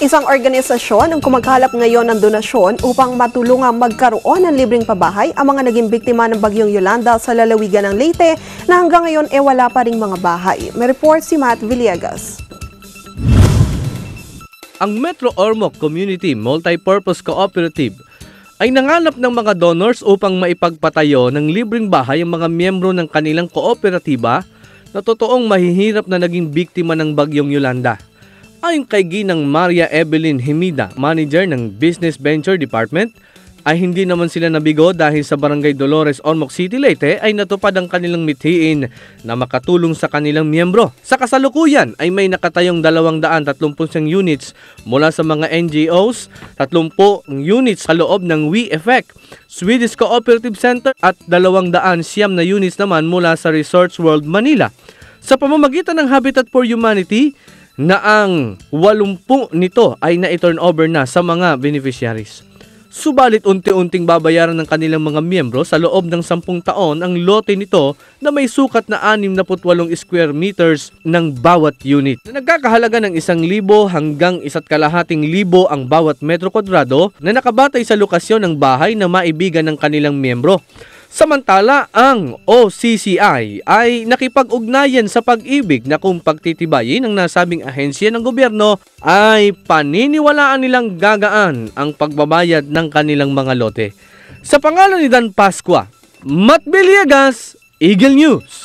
Isang organisasyon ang kumaghalap ngayon ng donasyon upang matulungang magkaroon ng libreng pabahay ang mga naging biktima ng bagyong Yolanda sa lalawigan ng Leyte na hanggang ngayon e wala pa ring mga bahay. May report si Matt Villegas. Ang Metro Ormoc Community Multipurpose Cooperative ay nanganap ng mga donors upang maipagpatayo ng libreng bahay ang mga miyembro ng kanilang kooperatiba na totoong mahihirap na naging biktima ng bagyong Yolanda. Ayon kay Ginang Maria Evelyn Himida, manager ng Business Venture Department, ay hindi naman sila nabigo dahil sa Barangay Dolores, Ormoc City, Leyte ay natupad ang kanilang mithiin na makatulong sa kanilang miyembro. Sa kasalukuyan ay may nakatayong 230 units mula sa mga NGOs, 30 units sa loob ng We Effect, Swedish Cooperative Center at 200 siyam na units naman mula sa Resorts World Manila. Sa pamamagitan ng Habitat for Humanity, na ang 80 nito ay na-turn over na sa mga beneficiaries. Subalit unti-unting babayaran ng kanilang mga miyembro sa loob ng 10 taon ang lote nito na may sukat na 68 square meters ng bawat unit. Na nagkakahalaga ng 1,000 hanggang 1 kalahating libo ang bawat metro kwadrado na nakabatay sa lokasyon ng bahay na maibigan ng kanilang miyembro. Samantala, ang OCCI ay nakipag-ugnayan sa pag-ibig na kung pagtitibayin ng nasabing ahensya ng gobyerno ay paniniwalaan nilang gagaan ang pagbabayad ng kanilang mga lote. Sa pangalan ni Dan Pasqua, Matt Biliagas, Eagle News.